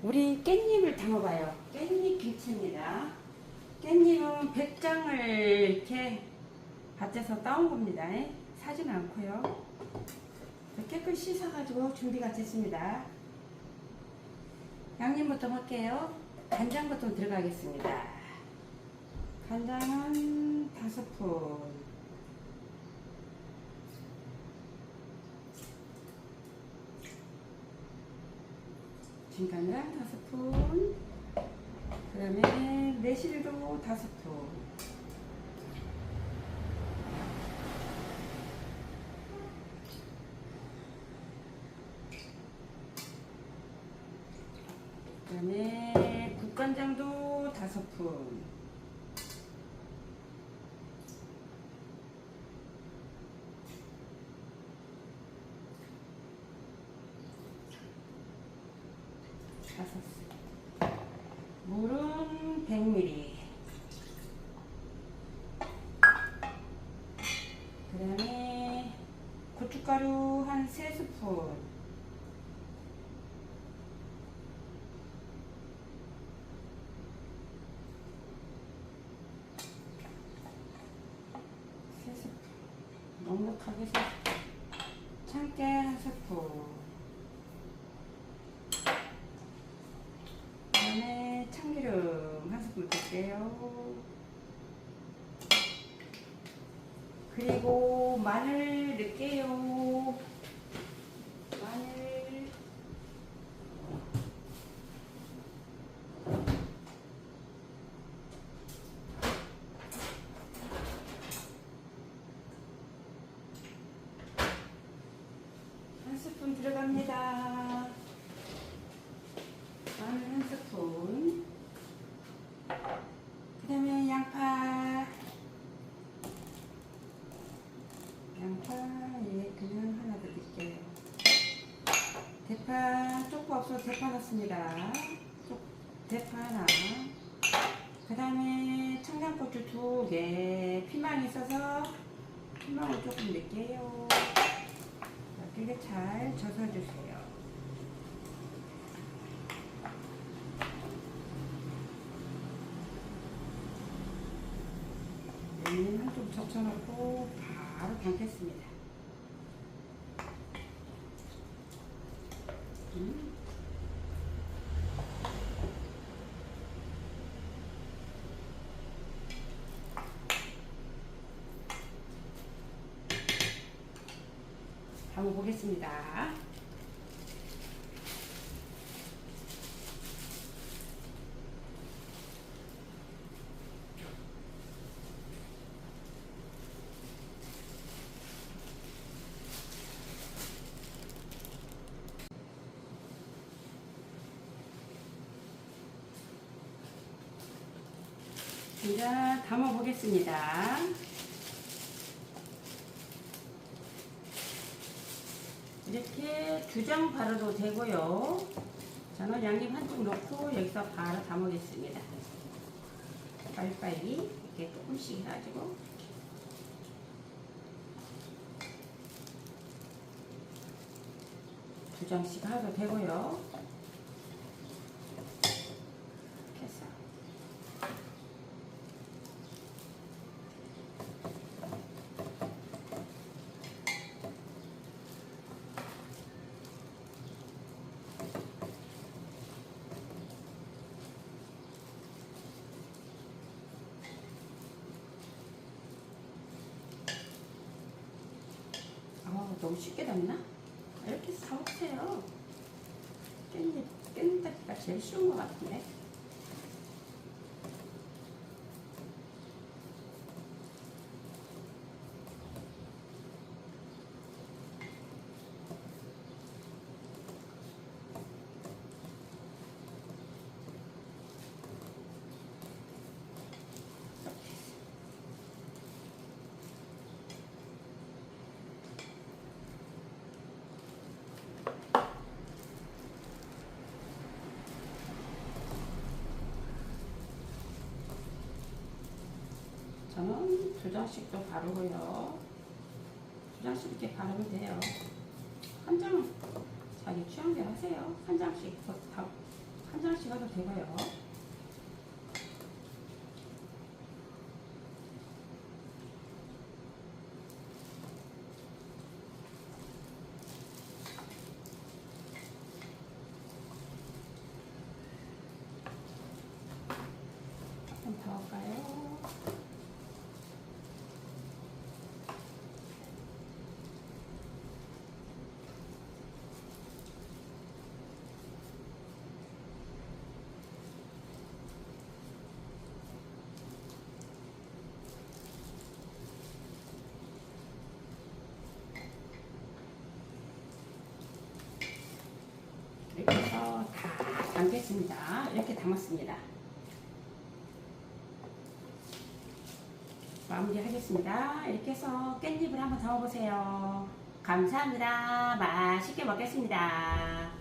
우리 깻잎을 담아봐요. 깻잎 김치입니다. 깻잎은 100장을 이렇게 밭에서 따온 겁니다. 사진 않고요. 깨끗이 씻어가지고 준비가 됐습니다. 양념부터 할게요. 간장부터 들어가겠습니다. 간장은 다섯 푼. 진간장 다섯 푼. 그 다음에 매실도 다섯 푼. 그 다음에 국간장도 다섯 푼. 다섯 푼. 물은 100ml. 그 다음에 고춧가루 한 3스푼. 세 스푼. 넉넉하게 세 스푼. 참깨 한 스푼. 그다음에 참기름 넣을게요. 그리고 마늘 넣을게요. 마늘. 한 스푼 들어갑니다. 마늘 한 스푼. 그 다음에 양파. 양파, 예, 그냥 하나 더 드릴게요. 대파, 쪽파 없어서 대파 넣습니다. 쪽, 대파 하나. 그 다음에 청양고추 두 개. 피망 있어서 피망을 조금 넣을게요. 이렇게 잘 젖어주세요. 한쪽 적셔놓고 바로 담겠습니다. 음. 담아보겠습니다. 이제 담아 보겠습니다. 이렇게 두 장 바르도 되고요. 저는 양념 한쪽 넣고 여기서 바로 담으겠습니다. 빨리빨리 이렇게 조금씩 해가지고 두 장씩 하도 되고요. 아, 너무 쉽게 담나? 이렇게 사오세요. 깻잎, 깻잎 닦기가 제일 쉬운 것 같은데. 저는 두 장씩도 바르고요. 두 장씩 이렇게 바르면 돼요. 한 장은 자기 취향대로 하세요. 한 장씩 한 장씩 해도 되고요. 좀 더 할까요? 이렇게 해서 다 담겠습니다. 이렇게 담았습니다. 마무리 하겠습니다. 이렇게 해서 깻잎을 한번 담아보세요. 감사합니다. 맛있게 먹겠습니다.